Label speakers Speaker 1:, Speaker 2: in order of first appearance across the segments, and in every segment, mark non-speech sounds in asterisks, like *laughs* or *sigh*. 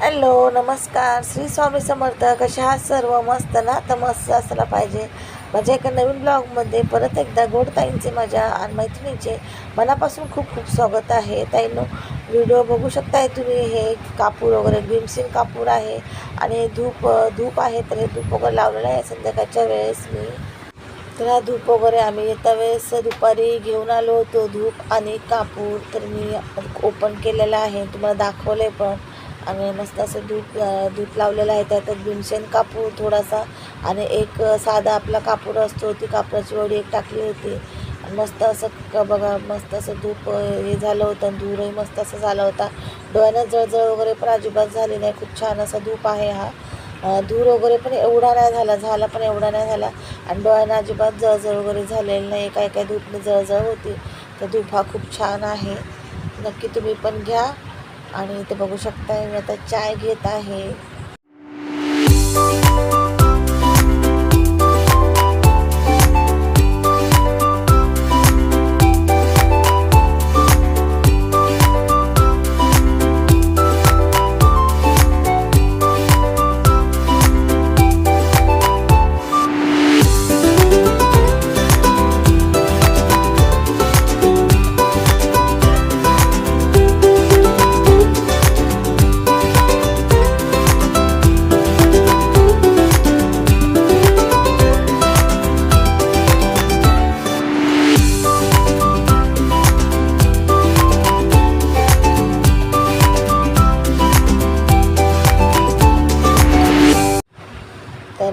Speaker 1: Hello नमस्कार. श्री स्वामी समर्थ कशा आहात सर्व? मस्त ना? तर मस्त असला पाहिजे. माझ्या एका नवीन ब्लॉगमध्ये परत एकदा गोड ताईंचे माझ्या आणि मैत्रिणीचे मनापासून खूप खूप स्वागत आहे. ताईंनो व्हिडिओ बघू शकताय तुम्ही. हे कापूर वगैरे भीमसेन कापूर आहे आणि धूप धूप आहे तर हे धूप वगैरे लावलेलं आहे संध्याकाळच्या वेळेस मी. तर हा धूप वगैरे आम्ही येत्या वेळेस दुपारी घेऊन आलो होतो. धूप आणि कापूर तर मी ओपन केलेला आहे. तुम्हाला दाखवलं आहे पण. आणि मस्त असं धूप दूध धूप लावलेलं आहे. त्यात भीमसेन कापूर थोडासा आणि एक साधा आपला कापूर असतो. ती कापराची वडी एक टाकली होती. आणि मस्त असं का बघा मस्त असं धूप हे झालं होतं धूरही मस्त असं झाला होता. डोळ्यानं जळजळ वगैरे पण अजिबात झाली नाही. खूप छान असा धूप आहे हा. धूर वगैरे पण एवढा नाही झाला. झाला पण एवढा नाही झाला. आणि डोळ्यांना अजिबात जळजळ वगैरे झालेलं नाही. काय काय धूपने जळजळ होती. तर धूप हा खूप छान आहे. नक्की तुम्ही पण घ्या. आणि इथे बघू शकताय मी आता चाय घेत आहे.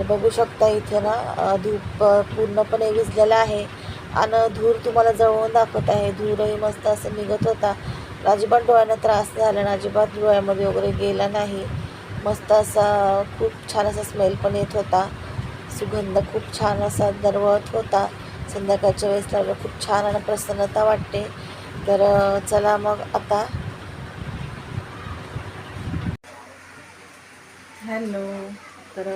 Speaker 1: बघू शकता इथे ना धूप पूर्णपणे विजलेला आहे. आणि धूर तुम्हाला जवळून दाखवत आहे. धूरही मस्त असं निघत होता. अजिबात डोळ्यांना त्रास झाला ना अजिबात डोळ्यामध्ये वगैरे गेला नाही. मस्त असा खूप छान असा स्मेल पण येत होता. सुगंध खूप छान असा दरवळत होता. संध्याकाळच्या वेळेस लावलं खूप छान आणि प्रसन्नता वाटते. तर चला मग आता. हॅलो तर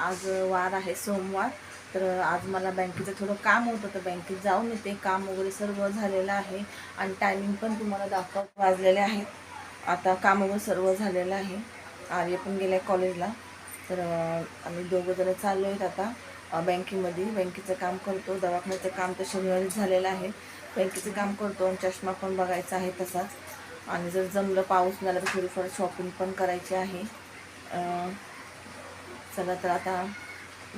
Speaker 1: आज वार आहे सोमवार. तर आज मला बँकेचं थोडं काम होतं तर बँकेत जाऊन येते काम वगैरे सर्व झालेलं आहे. आणि टायमिंग पण तुम्हाला दाखव वाजलेले आहेत. आता काम वगैरे सर्व झालेलं आहे. आर्य पण गेलं आहे कॉलेजला तर आम्ही दोघं जण चाललो आहेत आता बँकेमध्ये. बँकेचं काम करतो. दवाखान्याचं काम तर शनिवारी झालेलं आहे. बँकेचं काम करतो आणि चष्मा पण बघायचा आहे तसाच. आणि जर जमलं पाऊस झाला तर थोडीफार शॉपिंग पण करायची आहे. चला तर आता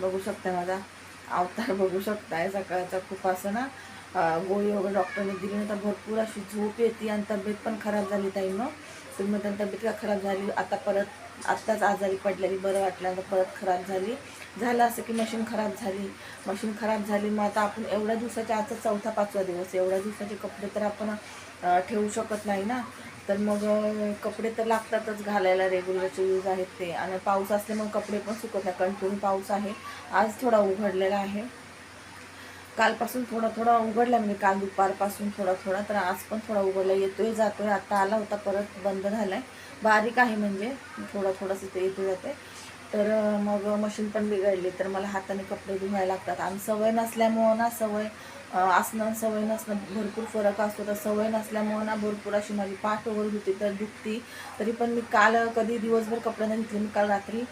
Speaker 1: बघू शकता माझा अवतार *laughs* बघू शकताय. सकाळचा खूप असं ना गोळी वगैरे डॉक्टरने दिली नाही तर भरपूर अशी झोप येते आणि तब्येत पण खराब झाली ताई तर मग त्यांनी तब्येत का खराब झाली? आता परत आत्ताच आजारी पडलेली बरं वाटल्यानंतर परत खराब झाली. झालं असं की मशीन खराब झाली. मशीन खराब झाली मग आता आपण एवढ्या दिवसाच्या आजचा चौथा पाचवा दिवस. एवढ्या दिवसाचे कपडे तर आपण ठेवू शकत नाही ना. तर मग कपडे तर लागतातच घालायला. रेग्युलरचे यूज आहेत ते. आणि पाऊस असल्यामुळे कपडे पण सुकत नाही. कंटिन्यू पाऊस आहे. आज थोडा उघडलेला आहे. कालपासून थोडा थोडा उघडला म्हणजे काल दुपारपासून थोडा थोडा. तर आज पण थोडा उघडला. येतोय जातोय. आता आला होता परत बंद झाला आहे बारीक आहे म्हणजे. थोडा थोडासा ते येतो जाते तर मग मशीन पण बिघडली. तर मला हाताने कपडे धुवायला लागतात. आणि सवय नसल्यामुळं ना सवय असणं सवय नसणं भरपूर फरक असतो. तर सवय नसल्यामुळं ना भरपूर अशी माझी पाठ वगैरे होती तर दुखती. तरी पण मी काल कधी दिवसभर कपडे नाही धुतले. मी काल रात्री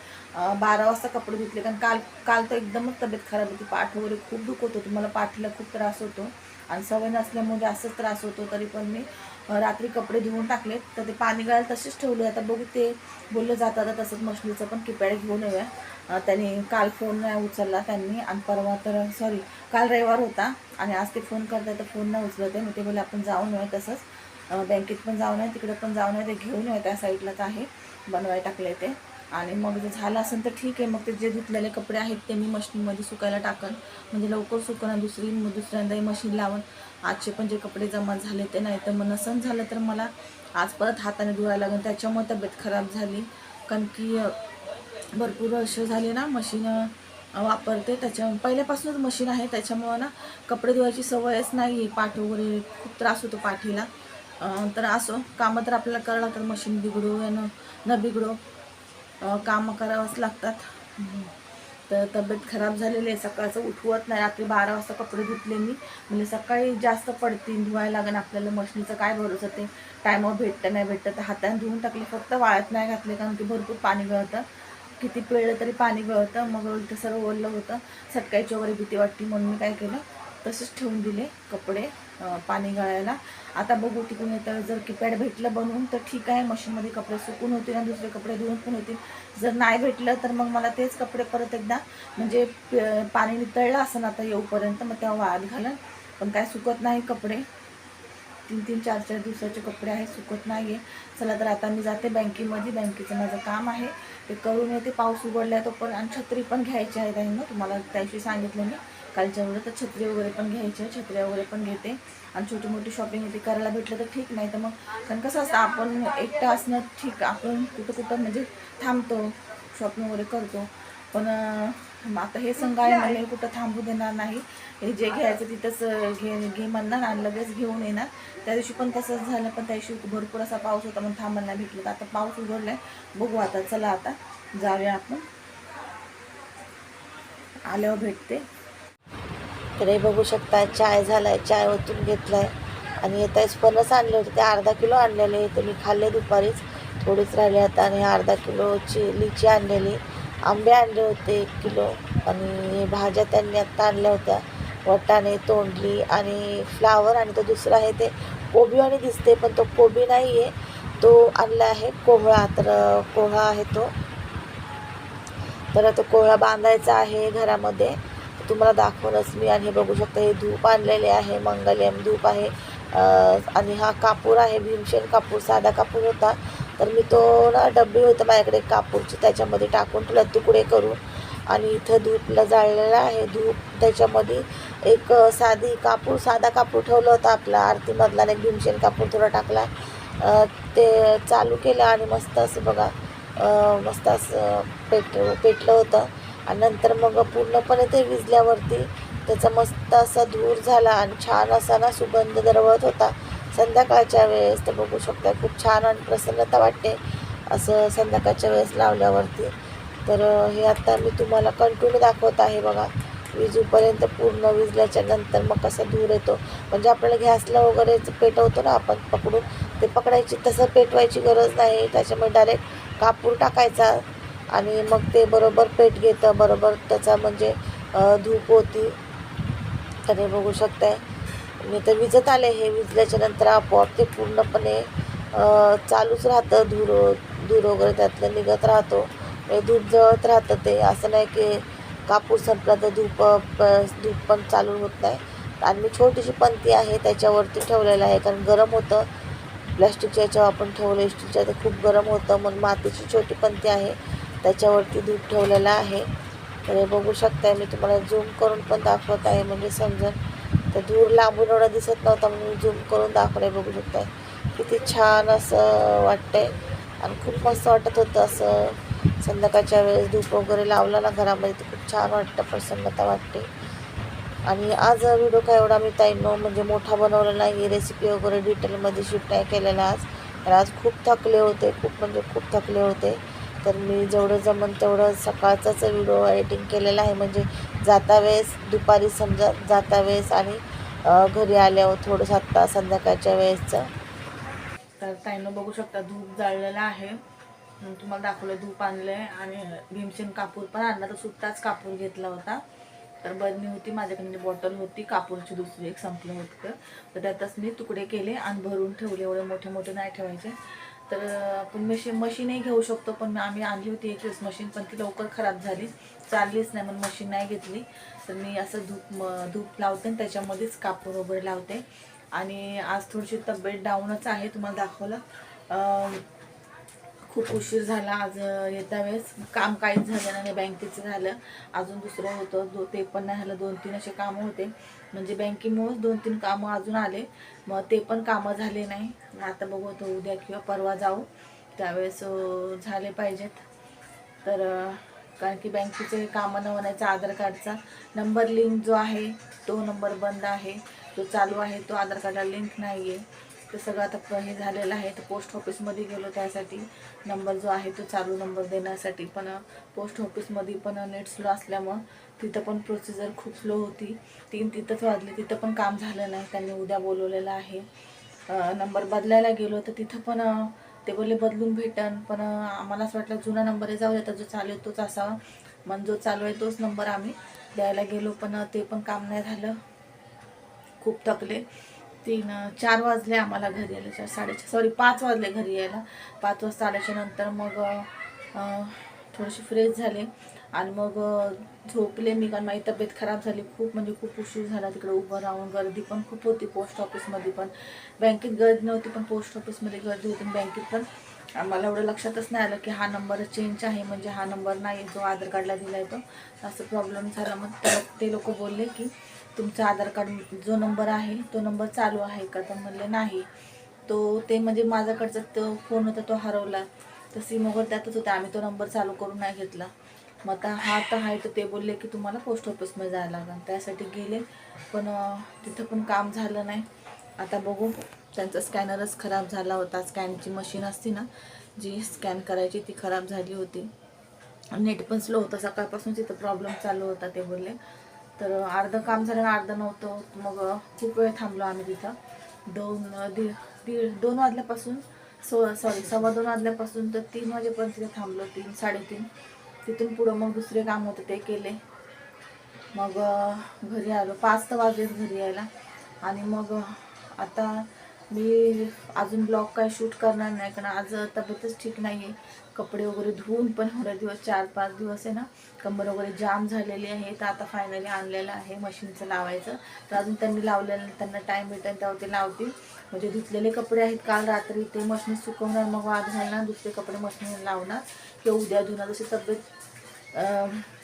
Speaker 1: बारा वाजता कपडे धुतले. कारण काल काल तर एकदमच तब्येत खराब होती. पाठ वगैरे खूप दुखत होती. मला पाठीला खूप त्रास होतो. आणि सवय नसल्यामुळे असंच त्रास होतो तरी पण मी रात्री कपडे धुवून टाकले तर ते पाणी गळायला तसेच ठेवले आता बघू ते बोललं जातात तसंच मशनीचं पण किपॅड घेऊन येऊया. त्यांनी काल फोन नाही उचलला त्यांनी आणि परवा तर सॉरी काल रविवार होता आणि आज ते फोन करताय तर फोन नाही उचलत आहे. मग ते बोले आपण जाऊन येऊया तसंच. बँकेत पण जाऊन आहे तिकडे पण जाऊन आहे ते घेऊन येऊया त्या साईडलाच आहे बनवाय टाकले ते. आणि मग जर झालं असेल तर ठीक आहे. मग ते जे धुतलेले कपडे आहेत ते मी मशीनमध्ये सुकायला टाकन. म्हणजे लवकर सुकणं दुसरी दुसऱ्यांदाही मशीन लावून. आजचे पण जे कपडे जमा झाले ते नाही तर मग नसन झालं तर मला आज परत हाताने धुवायला लागेल त्याच्यामुळे तब्येत खराब झाली. कारण की भरपूर वर्ष झाले ना मशीन वापरते. त्याच्या पहिल्यापासूनच मशीन आहे. त्याच्यामुळं ना कपडे धुवायची सवयच नाही आहे पाठ वगैरे खूप त्रास होतो पाठीला. तर असो कामं तर आपल्याला करावं लागतात. मशीन बिघडो या न बिघडो. कामं करावंच लागतात. तर तब्येत खराब झालेली आहे. सकाळचं उठवत नाही. रात्री बारा वाजता कपडे धुतले मी. म्हणजे सकाळी जास्त पडतील धुवायला लागेल आपल्याला. मशनीचं काय भरोसा ते टायमावर भेटतं नाही भेटतं. तर हाताने धुवून टाकले. फक्त वाळत नाही घातले. कारण की भरपूर पाणी गळतं. किती पिळलं तरी पाणी गळतं. मग उलटं सर्व ओलं होतं. सटकायची वगैरे भीती वाटते म्हणून मी काय केलं? तसेच ठेवून दिले कपडे पाणी गळायला. आता बघू तिकडून येतं जर किपॅड भेटलं बनवून तर ठीक आहे मशीनमध्ये कपडे सुकून होतील आणि दुसरे कपडे धुवून पण होतील. जर नाही भेटलं तर मग मला तेच कपडे परत एकदा म्हणजे पाणी नितळलं असं आता येऊपर्यंत मग तेव्हा वाळत घालन. पण काय सुकत नाही कपडे. तीन तीन चार चार दिवसाचे कपडे आहेत सुकत नाही आहे चला तर आता मी जाते बँकेमध्ये. बँकेचं माझं काम आहे. ते करून येते. पाऊस उघडला आहे पण आणि छत्री पण घ्यायची आहे त्यांना तुम्हाला त्याशी सांगितलं मी. कालच्या वेळेला तर छत्री वगैरे पण घ्यायची छत्र्या वगैरे पण घेते. आणि छोटी मोठी शॉपिंग ते करायला भेटलं तर ठीक नाही तर मग कारण कसं असतं आपण एकटं असणं ठीक आपण कुठं कुठं म्हणजे थांबतो शॉपिंग वगैरे करतो. पण मग आता हे संघ आहे मला हे कुठं थांबू देणार नाही. हे जे घ्यायचं तिथंच घे घे म्हणणार आणि लगेच घेऊन येणार. त्या दिवशी पण तसंच झालं पण त्या दिवशी भरपूर असा पाऊस होता मग थांबायला नाही भेटलं. तर आता पाऊस उघडलाय बघू आता चला आता जाऊया आपण. आल्यावर भेटते.
Speaker 2: तर हे बघू शकता चाय झालाय चाय ओतून घेतलाय. आणि येताच फणस आणले होते ते अर्धा किलो आणलेले ते मी खाल्ले दुपारीच. थोडीच राहिले आता आणि अर्धा किलोची लिची आणलेली. आंबे आणले होते एक किलो. आणि भाज्या त्यांनी आत्ता आणल्या होत्या वटाणे तोंडली आणि फ्लावर. आणि तो दुसरा आहे ते कोबी आणि दिसते पण तो कोबी नाही आहे तो आणला आहे कोहळा तर कोहळा आहे तो. तर तो कोहळा बांधायचा आहे घरामध्ये. तुम्हाला दाखवूनच मी आणि हे बघू शकता हे धूप आणलेले आहे मंगलम धूप आहे आणि हा कापूर आहे भीमशेन कापूर साधा कापूर होता. तर मी तो ना डब्बी होतं माझ्याकडे कापूरची त्याच्यामध्ये टाकून ठेवला तुकडे करून आणि इथं धूपला जाळलेला आहे. धूप त्याच्यामध्ये एक साधी कापूर साधा कापूर ठेवलं होता आपला आरतीमधला आणि एक भीमशेन कापूर थोडा टाकला. ते चालू केलं आणि मस्त असं बघा मस्त असं पेट पेटलं होतं. आणि नंतर मग पूर्णपणे ते विजल्यावरती त्याचा मस्त असा धूर झाला आणि छान असा ना सुगंध दरवळत होता. संध्याकाळच्या वेळेस तर बघू शकता खूप छान आणि प्रसन्नता वाटते असं संध्याकाळच्या वेळेस लावल्यावरती. तर हे आता मी तुम्हाला कंटिन्यू दाखवत आहे बघा. विजूपर्यंत पूर्ण विजल्याच्या नंतर मग कसा धूर येतो. म्हणजे आपल्याला गॅसला वगैरे पेटवतो ना आपण पकडून ते पकडायची तसं पेटवायची गरज नाही. त्याच्यामुळे डायरेक्ट कापूर टाकायचा. आणि मग ते बरोबर पेट घेतं बरोबर त्याचा म्हणजे धूप होती. तर बघू शकताय. मी तर विजत आले हे विजल्याच्या नंतर आपोआप ते पूर्णपणे चालूच राहतं. धूर धूर वगैरे त्यातलं निघत राहतो. म्हणजे धूप जळत राहतं ते. असं नाही की कापूर संपला तर धूप प- धूप पण चालू होत नाही. आणि मी छोटीशी पंती आहे त्याच्यावरती ठेवलेलं आहे. कारण गरम होतं. प्लॅस्टिकच्या याच्यावर आपण ठेवलं स्टीलच्या तर खूप गरम होतं. मग मातीची छोटी पंती आहे. त्याच्यावरती धूप ठेवलेलं आहे. तर हे बघू शकताय मी तुम्हाला झूम करून पण दाखवत आहे. म्हणजे समजून तर दूर लांबून एवढा दिसत नव्हता म्हणून झूम करून दाखवलंय बघू शकताय. किती छान असं वाटतंय. आणि खूप मस्त वाटत होतं असं. संध्याकाळच्या वेळेस धूप वगैरे लावला ना घरामध्ये तर खूप छान वाटतं प्रसन्नता वाटते. आणि आज व्हिडिओ काय एवढा मी ताईनो म्हणजे मोठा बनवला नाही रेसिपी वगैरे डिटेलमध्ये शूट नाही केलेला आज. तर आज खूप थकले होते खूप म्हणजे खूप थकले होते. तर मी जेवढं जमन तेवढं सकाळचाच व्हिडिओ एडिटिंग केलेला आहे. म्हणजे जाता वेळेस दुपारी समजा जाता वेळेस आणि घरी आल्यावर थोडंसं आत्ता संध्याकाळच्या वेळेसचं.
Speaker 1: तर ताईनं बघू शकता धूप जाळलेला आहे. तुम्हाला दाखवलं धूप आणलंय. आणि भीमसेन कापूर पण आणला. तर सुट्टाच कापूर घेतला होता. तर बरणी होती माझ्याकडे म्हणजे बॉटल होती कापूरची दुसरी एक संपलं होतं. तर त्यातच मी तुकडे केले आणि भरून ठेवले एवढे मोठे मोठे नाही ठेवायचे. तर आपण मशीन मशीनही घेऊ शकतो पण आम्ही आणली होती एक वेळेस मशीन पण ती लवकर खराब झाली. चाललीच नाही म्हणून मशीन नाही घेतली. तर मी असं धूप म- धूप लावते आणि त्याच्यामध्येच कापूर वगैरे लावते. आणि आज थोडीशी तब्येत डाऊनच आहे तुम्हाला दाखवलं. खूप उशीर झाला आज येत्या वेळेस. काम काहीच झालं नाही बँकेचं झालं. अजून दुसरं होतं दो ते पण नाही झालं. दोन तीन असे कामं होते. म्हणजे बँकेमुळेच दोन तीन कामं अजून आले. मग ते पण कामं झाले नाही. आता बघू आता उद्या किंवा परवा जाऊ. त्यावेळेस झाले पाहिजेत. तर कारण की बँकेचे कामं न म्हणायचं आधार कार्डचा नंबर लिंक जो आहे तो नंबर बंद आहे. जो चालू आहे तो आधार कार्डला लिंक नाही आहे ते सगळं आता हे झालेलं आहे तर पोस्ट ऑफिसमध्ये गेलो त्यासाठी. नंबर जो आहे तो चालू नंबर देण्यासाठी. पण पोस्ट ऑफिसमध्ये पण नेट स्लो असल्यामुळं तिथं पण प्रोसिजर खूप स्लो होती. तीन तिथंच वाजली तिथं पण काम झालं नाही. त्यांनी उद्या बोलवलेलं आहे. नंबर बदलायला गेलो तर तिथं पण ते बोलले बदलून भेटन. पण आम्हाला असं वाटलं जुना नंबर आहे जाऊ तर जो चालू आहे तोच असावा. मग जो चालू आहे तोच नंबर आम्ही द्यायला गेलो. पण ते पण काम नाही झालं. खूप थकले. तीन चार वाजले आम्हाला घरी यायला चार साडेचार सॉरी पाच वाजले घरी यायला. पाच वाजता आल्याच्यानंतर मग थोडीशी फ्रेश झाले. आणि मग झोपले मी कारण माझी तब्येत खराब झाली. खूप म्हणजे खूप उशीर झाला तिकडे उभं राहून. गर्दी पण खूप होती पोस्ट ऑफिसमध्ये पण. बँकेत गर्दी नव्हती पण पोस्ट ऑफिसमध्ये गर्दी होती. बँकेत पण आम्हाला एवढं लक्षातच नाही आलं की हा नंबर चेंज आहे म्हणजे हा नंबर नाही जो आधार कार्डला दिला आहे तो. असं प्रॉब्लेम झाला. मग ते लोक बोलले की तुमचा आधार कार्ड जो नंबर आहे तो नंबर चालू आहे का? तर म्हणले नाही. तो ते म्हणजे माझ्याकडचा तो फोन होता तो हरवला. तर सिम वगैरे त्यातच होता. आम्ही तो नंबर चालू करून नाही घेतला. मग आता हा तर आहे तर ते बोलले की तुम्हाला पोस्ट ऑफिसमध्ये जायला लागेल. त्यासाठी गेले. पण तिथं पण काम झालं नाही. आता बघू. त्यांचा स्कॅनरच खराब झाला होता. स्कॅनची मशीन असते ना जी स्कॅन करायची ती खराब झाली होती. नेट पण स्लो होतं. सकाळपासून तिथं प्रॉब्लेम चालू होता ते बोलले. तर अर्धं काम झालं आणि अर्धं नव्हतं. मग खूप वेळ थांबलो आम्ही तिथं. दोन दीड दीड दोन वाजल्यापासून सो सॉरी सव्वा दोन वाजल्यापासून तर तीन वाजेपर्यंत तिथे थांबलो तीन साडेतीन. तिथून पुढं मग दुसरे काम होते ते केले. मग घरी आलो. पाच तर वाजलेच घरी यायला. आणि मग आता मी अजून ब्लॉग काय शूट करणार नाही कारण आज तब्येतच ठीक नाही आहे कपडे वगैरे धुवून पण एवढे दिवस चार पाच दिवस आहे ना कंबर वगैरे जाम झालेली आहे. तर आता फायनली आणलेलं आहे मशीनचं लावायचं. तर अजून त्यांनी लावलेलं त्यांना टाईम भेटेल तेव्हा ते लावतील. म्हणजे धुतलेले कपडे आहेत काल रात्री ते मशीन सुकवणार मग वाद घालणार दुसरे कपडे मशीन लावणार. किंवा उद्या धुणार जशी तब्येत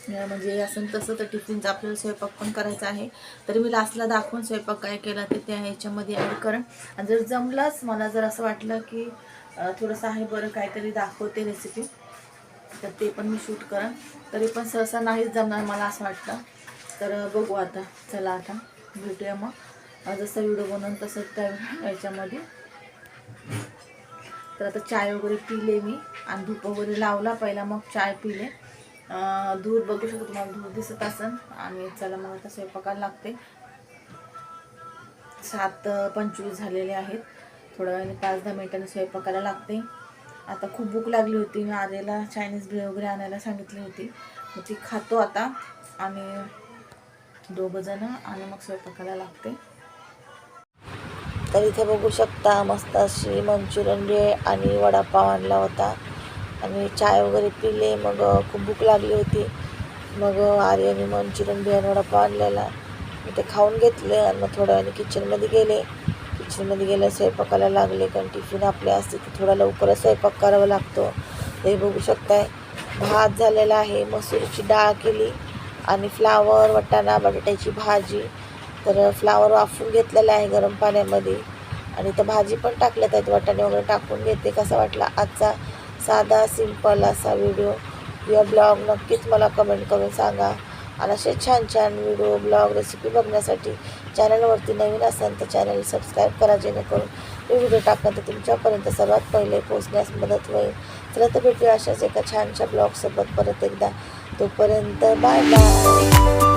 Speaker 1: म्हणजे असं तसं तर टिफिनचा आपल्याला स्वयंपाक पण करायचा आहे. तरी मी लास्टला दाखवून स्वयंपाक काय केला ते त्या ह्याच्यामध्ये ॲड करण आणि जर जमलंच मला जर असं वाटलं की थोडंसं आहे बरं काहीतरी दाखवते रेसिपी तर ते पण मी शूट करेन. तरी पण सहसा नाहीच जमणार मला असं वाटतं. तर बघू आता. चला आता. भेटूया मग. जसं व्हिडिओ बनवून तसं त्या याच्यामध्ये. तर आता चाय वगैरे पिले मी. आणि धूप वगैरे लावला पहिला मग चाय पिले. धूर दूध बघू शकतो तुम्हाला दूध दिसत असेल. आणि चला मग आता स्वयंपाकाला लागते. सात पंचवीस झालेले आहेत. थोड्या वेळाने पाच दहा मिनिटांनी स्वयंपाकाला लागते. आता खूप भूक लागली होती. मी आरेला चायनीज भेळ वगैरे आणायला सांगितली होती. मग ती खातो आता. आणि दोघं जण आणि मग स्वयंपाकाला लागते.
Speaker 2: तर इथे बघू शकता मस्त अशी मंचुरियन भेळ आणि वडापाव आणला होता. आणि चाय वगैरे पिले मग खूप भूक लागली होती. मग आर्याने मंचुरियन भेळ वडापाव आणलेला. मी ते खाऊन घेतलं आणि मग थोड्या वेळाने किचनमध्ये गेले. किचनमध्ये गेल्या स्वयंपाकाला लागले कारण टिफिन आपले असते तर थोडा लवकरच स्वयंपाक करावा लागतो. ते बघू शकताय. भात झालेला आहे मसूरची डाळ केली आणि फ्लावर वटाणा बटाट्याची भाजी. तर फ्लावर वाफून घेतलेला आहे गरम पाण्यामध्ये. आणि तर भाजी पण टाकल्यात आहेत वाटाणे वगैरे टाकून घेते. कसा वाटला आजचा साधा सिंपल असा व्हिडिओ किंवा ब्लॉग नक्कीच मला कमेंट करून सांगा. आणि असे छान छान व्हिडिओ ब्लॉग रेसिपी बघण्यासाठी चॅनलवरती नवीन असाल तर चॅनल सबस्क्राईब करा जेणेकरून मी व्हिडिओ तर तुमच्यापर्यंत सर्वात पहिले पोहोचण्यास मदत होईल. चला तर भेटूया अशाच एका छानशा ब्लॉगसोबत परत एकदा. तोपर्यंत बाय बाय